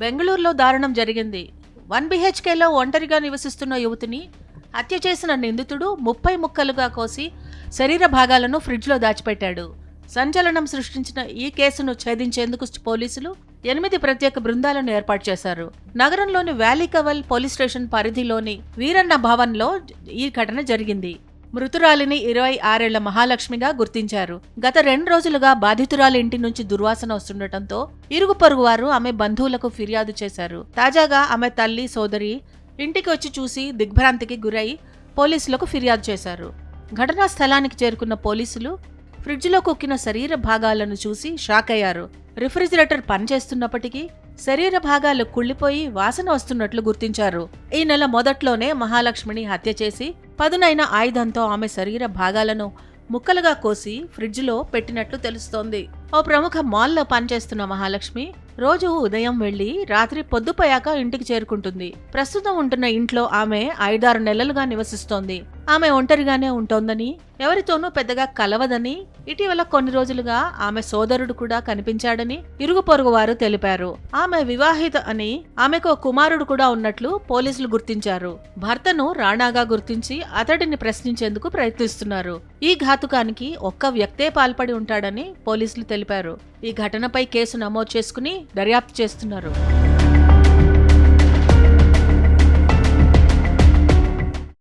బెంగళూరులో దారుణం జరిగింది. వన్ బిహెచ్కేలో ఒంటరిగా నివసిస్తున్న యువతిని హత్య చేసిన నిందితుడు ముప్పై ముక్కలుగా కోసి శరీర భాగాలను ఫ్రిడ్జ్లో దాచిపెట్టాడు. సంచలనం సృష్టించిన ఈ కేసును ఛేదించేందుకు పోలీసులు ఎనిమిది ప్రత్యేక బృందాలను ఏర్పాటు చేశారు. నగరంలోని వ్యాలీ కవల్ పోలీస్ స్టేషన్ పరిధిలోని వీరన్న భవన్లో ఈ ఘటన జరిగింది. మృతురాలిని ఇరవై ఆరేళ్ళ మహాలక్ష్మిగా గుర్తించారు. గత రెండు రోజులుగా బాధితురాలి ఇంటి నుంచి దుర్వాసన వస్తుండటంతో ఇరుగు పొరుగు వారు ఆమె బంధువులకు ఫిర్యాదు చేశారు. తాజాగా ఆమె తల్లి సోదరి ఇంటికి వచ్చి చూసి దిగ్భ్రాంతికి గురై పోలీసులకు ఫిర్యాదు చేశారు. ఘటనా స్థలానికి చేరుకున్న పోలీసులు ఫ్రిడ్జ్లో కుక్కిన శరీర భాగాలను చూసి షాక్ అయ్యారు రిఫ్రిజిరేటర్ పనిచేస్తున్నప్పటికీ శరీర భాగాలు కుళ్ళిపోయి వాసన వస్తున్నట్లు గుర్తించారు. ఈ నెల మొదట్లోనే మహాలక్ష్మిని హత్య చేసి పదునైన ఆయుధంతో ఆమె శరీర భాగాలను ముక్కలుగా కోసి ఫ్రిడ్జ్లో పెట్టినట్లు తెలుస్తోంది. ఓ ప్రముఖ మాల్లో పనిచేస్తున్న మహాలక్ష్మి రోజు ఉదయం వెళ్ళి రాత్రి పొద్దుపోయాక ఇంటికి చేరుకుంటుంది. ప్రస్తుతం ఉంటున్న ఇంట్లో ఆమె ఐదారు నెలలుగా నివసిస్తోంది. ఆమె ఒంటరిగానే ఉంటోందని ఎవరితోనూ పెద్దగా కలవదని ఇటీవల కొన్ని రోజులుగా ఆమె సోదరుడు కూడా కనిపించాడని ఇరుగు పొరుగు వారు తెలిపారు. ఆమె వివాహిత అని ఆమెకు కుమారుడు కూడా ఉన్నట్లు పోలీసులు గుర్తించారు. భర్తను రాణాగా గుర్తించి అతడిని ప్రశ్నించేందుకు ప్రయత్నిస్తున్నారు. ఈ ఘాతుకానికి ఒక్క వ్యక్తే పాల్పడి ఉంటాడని పోలీసులు తెలిపారు. ఈ ఘటనపై కేసు నమోదు చేసుకుని దర్యాప్తు చేస్తున్నారు.